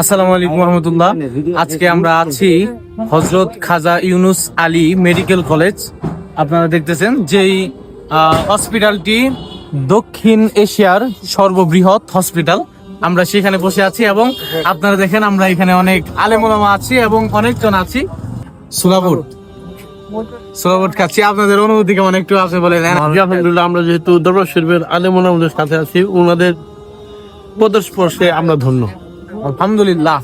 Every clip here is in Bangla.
আসসালামু আলাইকুম রহমতুল্লাহ। আজকে আমরা আছি হজরত খাজা ইউনুস আলী মেডিকেল কলেজ। আপনারা দেখতেছেন যেই হসপিটালটি দক্ষিণ এশিয়ার সর্ববৃহৎ হসপিটাল। আমরা সেখানে বসে আছি এবং আপনারা দেখেন আমরা এখানে অনেক আলেমোলামা আছি এবং অনেকজন আছি। সুলাবুট। সুলাবুট খাচ্ছি। আপনাদের অনুভূতি কেমন একটু আছে বলে আলহামদুলিল্লাহ, আমরা যেহেতু দরবার শরীফের আলেমন আমাদের সাথে আছি, ওনাদের পদস্পর্শে আমরা ধন্য। আলহামদুলিল্লাহ।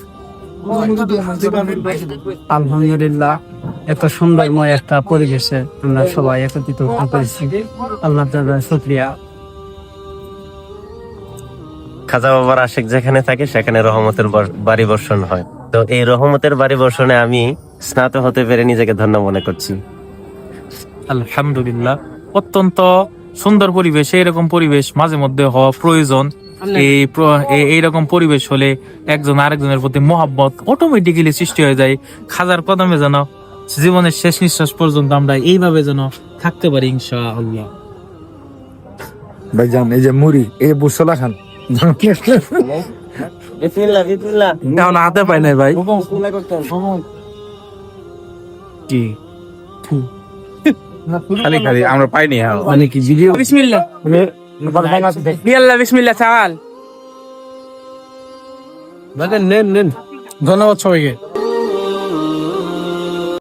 আলহামদুলিল্লাহ এত সুন্দরময় একটা পরিবেশে আমরা সবাই একত্রিত হতে পেরেছি। আল্লাহ তাআলার শুকরিয়া। খাজা বাবার আশেক যেখানে থাকে সেখানে রহমতের বাড়ি বর্ষণ হয়। তো এই রহমতের বাড়ি বর্ষণে আমি স্নাত হতে পেরে নিজেকে ধন্য মনে করছি। আলহামদুলিল্লাহ। অত্যন্ত সুন্দর পরিবেশ এরকম পরিবেশ মাঝে মধ্যে হওয়া প্রয়োজন। এই এ- এইরকম পরিবেশ হলে একজন আরেকজনের প্রতি মোহাব্বত অটোমেটিক্যালি সৃষ্টি হয়ে যায়। খাজার কদমে যেন জীবনের শেষ নিঃশ্বাস পর্যন্ত আমরা এইভাবে যেন থাকতে পারি ইনশা আল্লাহ ভাইজান এই যে মুড়ি এই বুসলা খান। হাতে পাই নাই ভাই। কি? খালি খালি আমরা পাইনি হ্যাঁ। মানে কি ভিডিও বিসমিল্লাহ। বিয়াল্লাহ বিসমিল্লাহ চাওয়াল নেন নেন ধন্যবাদ সবাইকে